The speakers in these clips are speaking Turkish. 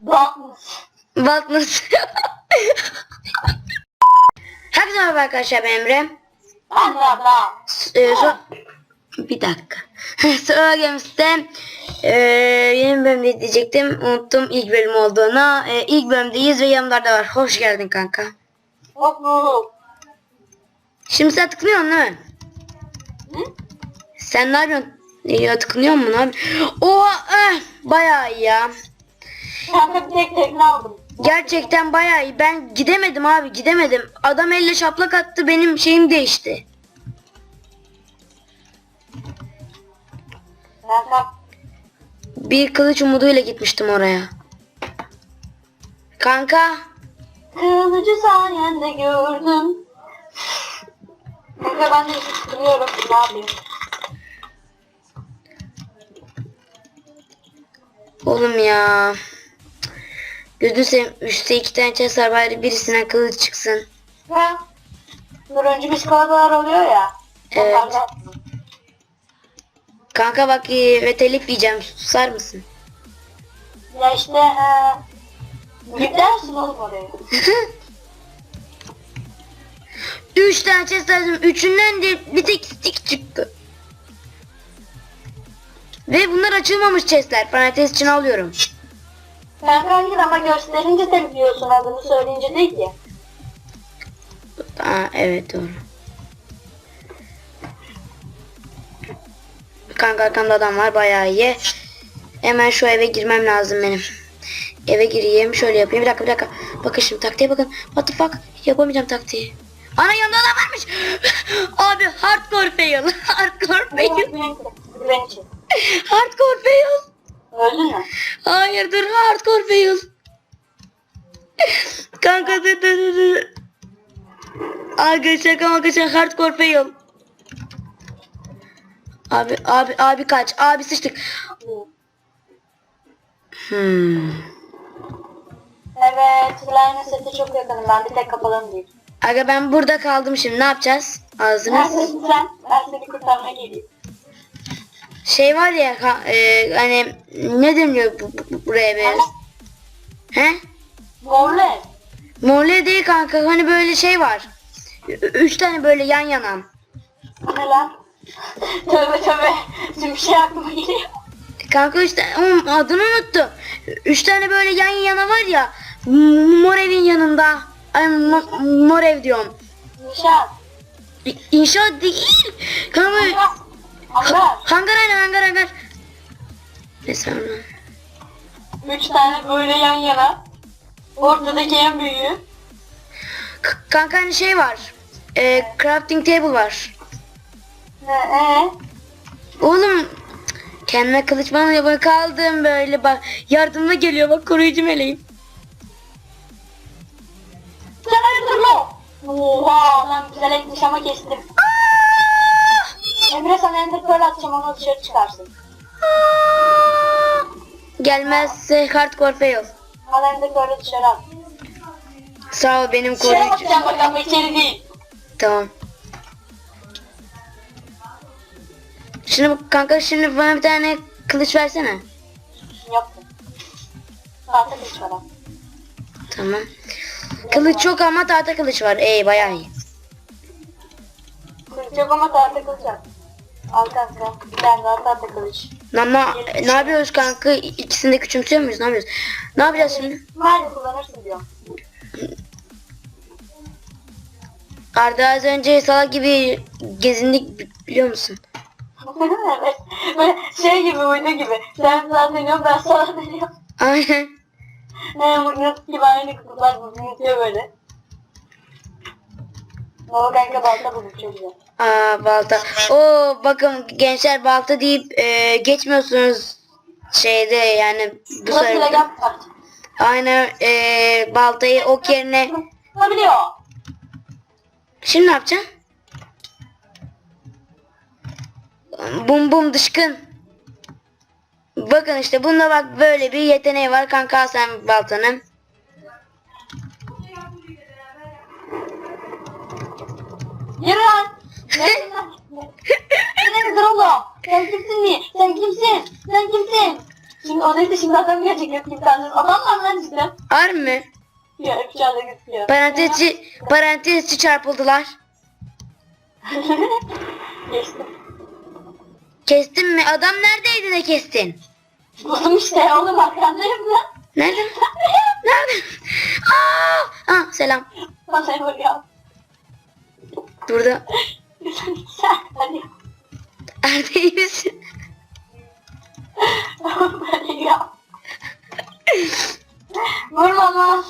Bakmış. Bakmış. Herkese merhaba arkadaşlar ben Emre. Ben de abla. S- e, so- bir dakika. Sonra Games'te e, yeni bölümde diyecektim. Unuttum ilk bölüm olduğunu. E, ilk bölümdeyiz ve yanımda var. Hoş geldin kanka. Hop hop. Şimdi sen tıklıyorsun değil mi? Hı? Sen ne yapıyorsun? Ya tıklıyor musun abi? Oha eh, bayağı iyi ya. Kanka bir tek tekne aldım. Gerçekten bayağı iyi. Ben gidemedim abi gidemedim. Adam elle şaplak attı benim şeyim değişti. Kanka. Bir kılıç umuduyla gitmiştim oraya. Kanka Kılıcı sayende gördüm. Kanka ben de sıkılıyorum. Ne yapayım? Oğlum ya. Gözünü seveyim. Üstte iki tane chest var bari birisinden kılıç çıksın. Ha? Turuncu biskolatalar oluyor ya. Evet. onlardan. Kanka bak ve telif yiyeceğim. Susar mısın? Ya işte ha. Gidersin oğlum oraya. Üç tane chest lazım. Üçünden de bir tek stick çıktı. Ve bunlar açılmamış chestler. Parantez için alıyorum. Kanka hayır ama gösterince de biliyorsun adını söyleyince değil ki. Aa, evet doğru. Kanka arkamda adam var bayağı iyi. Hemen şu eve girmem lazım benim. Eve gireyim şöyle yapayım. Bir dakika bir dakika. Bakın şimdi taktiğe bakın. What the fuck? Yapamayacağım taktiği. Ana yanında adam varmış. Abi hardcore fail. hardcore fail. Hardcore fail. Öldün mü? Hayır dur hardcore fail. Kanka dur dur dur. Aga şaka maka şaka hardcore fail. Abi abi abi kaç. Abi sıçtık. Hmm. Evet, Slime'ın sesi çok yakınım. Ben bir tek kapalım değil. Aga ben burada kaldım şimdi. Ne yapacağız? Ağzını. Neredesin sen? Ben seni kurtarmaya geleyim. Şey var ya e, hani ne deniyor bu, bu- buraya be? He? Morlu ev. Morle değil kanka. Hani böyle şey var. Üç tane böyle yan yana. Ne lan? tövbe tövbe. Bir şey aklıma geliyor. Kanka üç tane oğlum adını unuttum. Üç tane böyle yan yana var ya. m- Mor evin yanında. Ay mo- mor ev diyorum. Nişan. İ- İnşaat değil. Kanka böyle- Hangar. Hangar. hangar aynen hangar hangar. Mesela Üç tane böyle yan yana. Ortadaki en büyüğü. K- kanka hani şey var. E, crafting table var. Ne? Ee? Oğlum kendime kılıç bana yapar kaldım böyle bak yardımına geliyor bak koruyucu meleğim. Sen lo? Oha lan güzel etmiş ama kestim. Emre sana ender pearl atacağım onu dışarı çıkarsın. Gelmezse hardcore fail. Al ender pearl'ı dışarı at. Sağ ol benim Dışarı koruyucu. atacağım bak ama içeri değil. Tamam. Şimdi bak kanka şimdi bana bir tane kılıç versene. Yaptım. Tahta kılıç var. ha. Tamam. Kılıç çok ama tahta kılıç var. Ey bayağı iyi. Kılıç yok ama tahta kılıç var. Al kanka. Bir tane daha tahta kılıç. Lan ne, yapıyoruz kanka? İkisini de küçümsüyor muyuz? Ne yapıyoruz? Ne yapacağız şimdi? Nerede kullanırsın diyorum. Arda az önce salak gibi gezindik bi- biliyor musun? evet. Böyle şey gibi uydu gibi. Sen sana dönüyorsun ben sana dönüyorum. Aynen. Ne mıknatıs gibi aynı kutular yutuyor böyle. O kanka balta bulduk çok güzel. Aa balta. Oo bakın gençler balta deyip e, geçmiyorsunuz şeyde yani bu parça. Aynen e, baltayı ok yerine. Olabiliyor. Şimdi ne yapacaksın? Bum bum dışkın. Bakın işte bunda bak böyle bir yeteneği var kanka sen baltanın. Yürü lan. Neresin lan? Sen dur oğlum. Sen kimsin? Sen kimsin? Sen bekle şimdi adam gelecek yok imkansız. Adam var lan cidden. Harbi Ya hep şu anda gözüküyor. Parantezçi, parantezçi çarpıldılar. Geçtim. Kestin mi? Adam neredeydi de kestin? Buldum işte oğlum arkandayım lan. Nerede? Nerede? Aa! Aa, selam. Bana vuruyor. Burada. Sen hadi. Erdi iyi misin? Hadi ya. Vurma lan.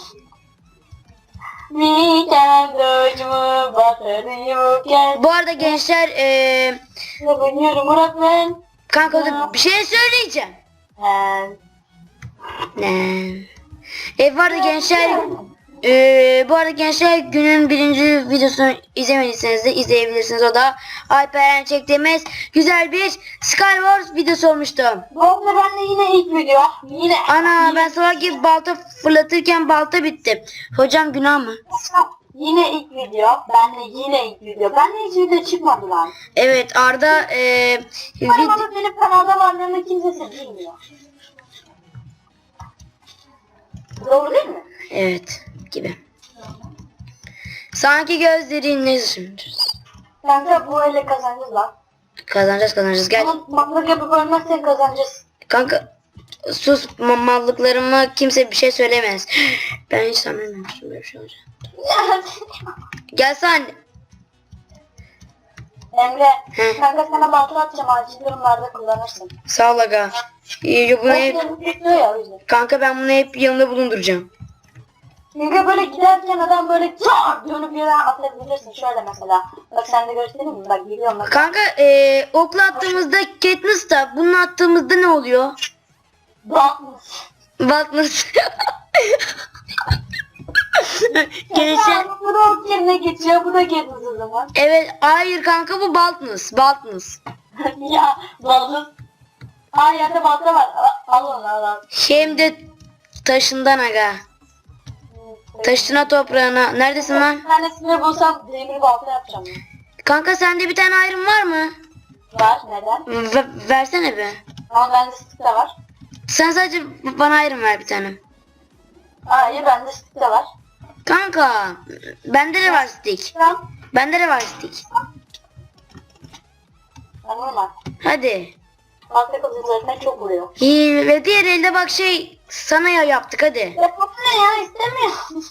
Nintendo'cumu batırıyor gel. Bu arada gençler eee Oynuyorum Murat ben. kanka dur, bir şey söyleyeceğim. Ben. Ne? E arada gençler eee bu arada gençler günün birinci videosunu izlemediyseniz de izleyebilirsiniz. O da Alperen çektiğimiz güzel bir Skywars videosu olmuştu. Bu arada ben de yine ilk video. Yine. Ana ben sabah gibi balta fırlatırken balta bitti. Hocam günah mı? Yine ilk video. Ben de yine ilk video. Ben de hiç video çıkmadı lan. Evet Arda eee vid- benim kanalda varlığını kimse bilmiyor. Doğru değil mi? Evet gibi. Sanki düşünürüz. Kanka bu ele kazanacağız lan. Kazanacağız kazanacağız. Gel. Ama mallık yapıp ölmezsen kazanacağız. Kanka sus ma- mallıklarıma kimse bir şey söylemez. Ben hiç sanmıyormuşum böyle bir şey olacak. Gel sen. Emre, Hı. kanka sana balta atacağım acil durumlarda kullanırsın. Sağ ol aga. İyi, bunu hep, Tutuyor ya o yüzden. kanka ben bunu hep yanında bulunduracağım. Çünkü böyle giderken adam böyle çar dönüp yere atabilirsin. Şöyle mesela. Bak sen de göstereyim mi? Bak biliyorum bak. Kanka eee okla attığımızda Katniss da bunu attığımızda ne oluyor? Bakmış. Batness. Gençler. Bu da ok yerine geçiyor. Bu da geçmiş o zaman. Evet hayır kanka bu Baltness. Baltness. ya balık. Aa yerde balta var. Al al onu al al. Hem de taşından aga. Taşına toprağına. Neredesin lan? Bir tanesini bulsam demir balta yapacağım. ya. Kanka sende bir tane ayrım var mı? Var neden? V- versene be. Ama bende stick de var. Sen sadece bana ayrım ver bir tane. Hayır bende stick de var. Kanka bende de var stick. Tamam. Bende de var stick. Ben normal. Hadi. Balta kılıçlarına çok vuruyor. İyi ve diğer elde bak şey sana ya yaptık hadi. Ya bu ne ya istemiyorum.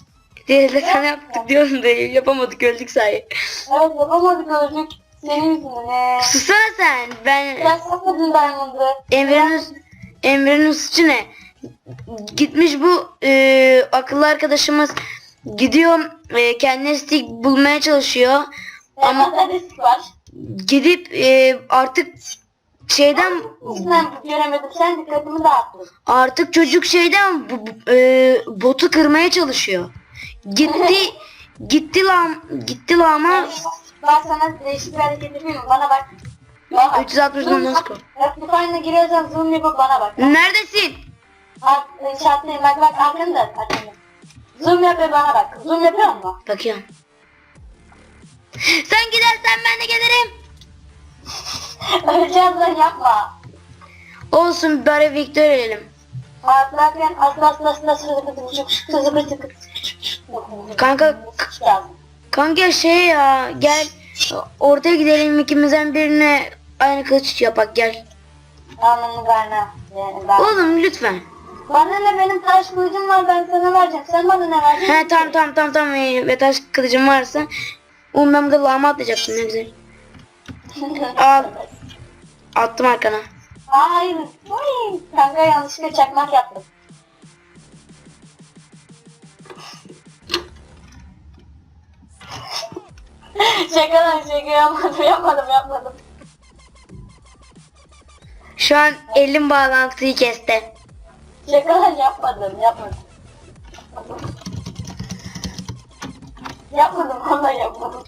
Diğer elde sana yaptık diyorum da yapamadık öldük sahi. evet yapamadık öldük. Senin yüzünden. Ee, Susana sen. Ben Ben satmadım Diamond'ı. Emre'nin Emre'nin suçu ne? Gitmiş bu e, akıllı arkadaşımız gidiyor e, kendine stick bulmaya çalışıyor. Ama stick var. Gidip e, artık şeyden İçinden göremedim. Sen dikkatimi dağıttın. artık çocuk şeyden bu, bu- e, botu kırmaya çalışıyor. Gitti gitti lan gitti lan ama Ben sana değişik bir hareket yapayım mı? Bana bak. Bana bak. 360 Zoom nasıl yap. Bak bu kaynına giriyorsan zoom yapıp bana bak. Neredesin? Bak inşaattayım. Bak bak arkanda. Arkanda. Zoom yap ve bana bak. Zoom yapıyor musun? Bakıyorum. Sen gidersen ben de gelirim. Öleceğiz lan yapma. Olsun bari Victor edelim. Atlarken sıkı sıkı sıkı Kanka kanka şey ya gel ortaya gidelim ikimizden birine aynı kılıç yapak gel. Anlamı verme. Yani ben. Oğlum lütfen. Bana ne benim taş kılıcım var ben sana vereceğim. Sen bana ne vereceksin? He tamam tamam tamam tamam iyi. ve taş kılıcım varsa burada lağma atlayacaktım ne güzel. Al. Attım arkana. Hayır. Uy, Kanka yanlışlıkla çakmak yaptım. şaka lan şaka yapmadım yapmadım yapmadım. Şu an elim bağlantıyı kesti. Şaka lan yapmadım yapmadım. Yapmadım vallahi yapmadım.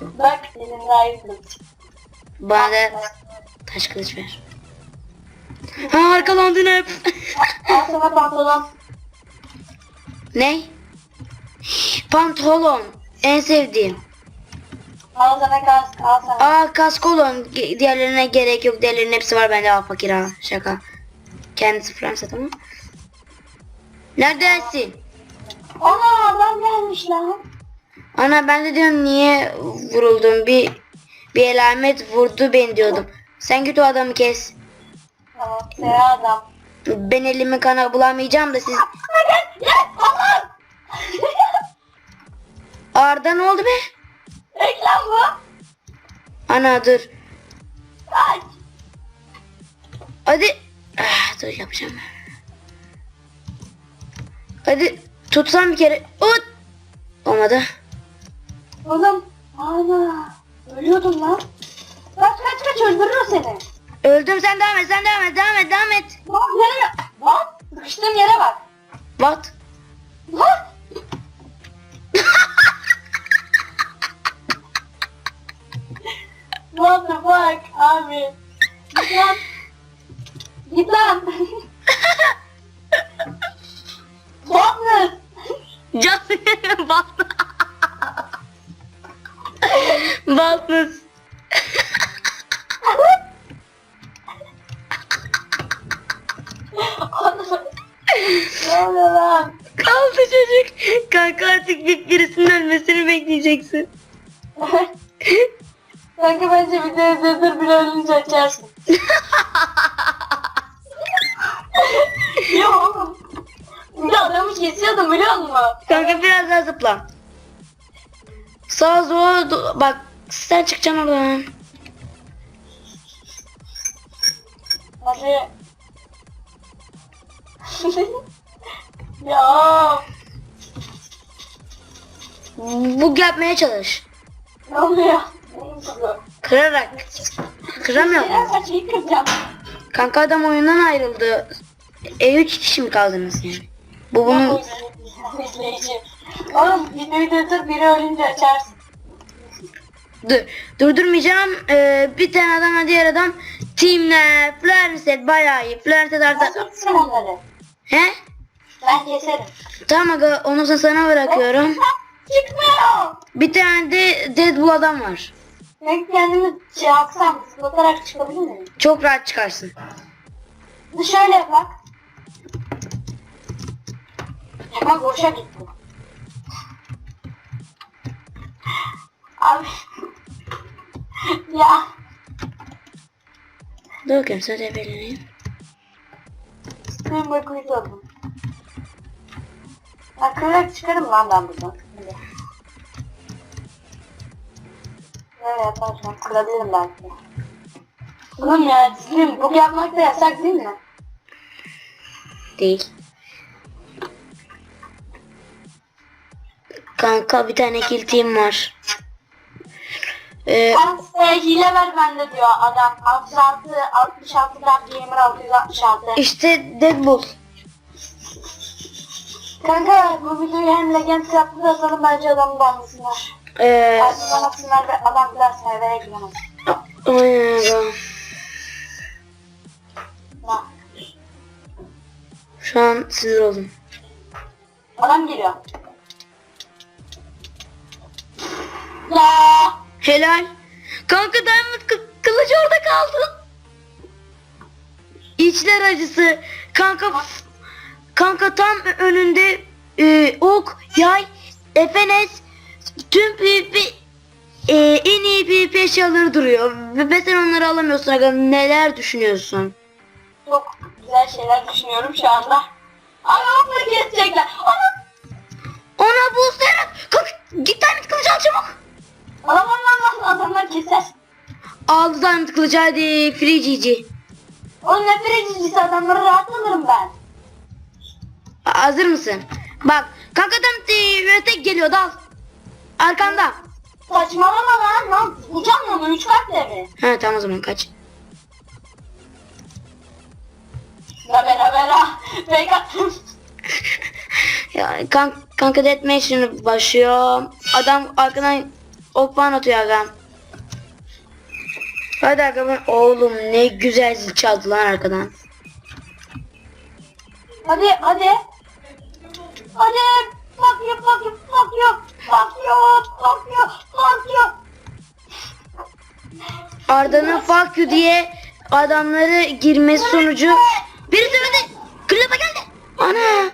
Bak elimde ayrı kılıç. Bana da taş kılıç ver. Ha arkalandın hep. Al sana pantolon. ne? Pantolon. En sevdiğim. Al sana kask. Al sana. Aa kaskolon. Ge- Diğerlerine gerek yok. Diğerlerinin hepsi var bende. Al fakir ha. Şaka. Kendisi Fransa tamam. Neredesin? Ana adam gelmiş lan. Ana ben de diyorum niye vuruldum bir bir elamet vurdu beni diyordum. Sen git o adamı kes. Tamam adam. Ben elimi kana bulamayacağım da siz. Arda ne oldu be? Reklam bu. Ana dur. Kaç. Hadi. Ah, dur yapacağım. Hadi tutsam bir kere. Ut. Olmadı. Oğlum. Ana. Ölüyordun lan. Kaç kaç kaç öldürür o seni. Öldüm sen devam et sen devam et devam et devam et. Lan yere Lan sıkıştığım yere bak. What? Lan. What the fuck abi. Git lan. Git lan. Yalnız. Can Lan? Kaldı çocuk. Kanka artık bir, birisinin ölmesini bekleyeceksin. Kanka bence videoyu durdur bir ölünce açarsın. oğlum. Bir adamı kesiyordum biliyor musun? Kanka biraz daha zıpla. Sağa sola do- bak sen çıkacaksın oradan. Hadi. ya Bug yapmaya çalış. ne oluyor? Kırarak. Kıramıyor Ya mu? saçıyı kıracağım. Kanka adam oyundan ayrıldı. E 3 kişi mi kaldınız yani? Bu bunun. Oğlum videoyu durdur biri ölünce açarsın. Dur, durdurmayacağım. Ee, bir tane adamla diğer adam Teamler, Flanset bayağı iyi. Flanset Ben artık. keseceğim onları. He? Ben keserim. Tamam aga onu da sana bırakıyorum. Çıkmıyor. Bir tane de Deadpool adam var. Ben kendimi şey yapsam, zıplatarak çıkabilir miyim? Çok rahat çıkarsın. Şöyle bak. Hemen boşa gitti. Abi. Ya. Dur bakayım söyle belirleyeyim. Screen breaker'ı oldum. Ha kırarak çıkarım lan ben buradan. Böyle yaparsam kırabilirim belki. Oğlum ya screen book yapmak da yasak değil mi? Değil. Kanka bir tane kill team var. Ee, hile ver bende diyor adam. 66, 66'dan gamer 666. işte Deadpool. Kanka bu videoyu hem Legend Craft'ta da atalım bence adamı banlasınlar. Ee, Banlasınlar ve adam bir daha servere giremez. aynen aga. Bak, Şu an sinir oldum. Adam geliyor. Ya Helal. Kanka Diamond kı- kılıcı orada kaldı. İçler acısı. Kanka kanka tam önünde e, ok, yay, FNS tüm PvP e, en iyi PvP eşyaları duruyor. Ve sen onları alamıyorsun aga. Neler düşünüyorsun? çok güzel şeyler düşünüyorum şu anda. Ama onları kesecekler. Ana! Ona boostlayarak kalk git Diamond kılıcı al çabuk. Lan lan adamlar keser. Aldı Diamond kılıcı hadi free GG. Oğlum ne frecicisi adamları rahat alırım ben. Ha- Hazır mısın? Bak kanka tam e, tek geliyor dal. Arkanda. Saçmalama lan lan. Uçan mı? Üç kat mi? Ha tamam o zaman kaç. Bera bera. Fake attım. Ya kan kanka deathmatch şimdi başlıyor. Adam arkadan ok falan atıyor adam. Hadi aga ben- oğlum ne güzel zil çaldı lan arkadan. Hadi hadi. Hadi. Fuck you fuck you fuck you. Arda'nın fuck you diye adamları girmesi sonucu Birisi öldü. Kırlapa geldi. Ana.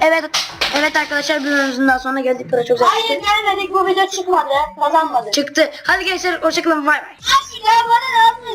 Evet. Evet arkadaşlar bir bölümümüzün daha sonuna geldik. Da çok güzel. Hayır gelmedik bu video çıkmadı. Kazanmadık. Çıktı. Hadi gençler hoşçakalın. Bay bay. Ya bana ne yaptın?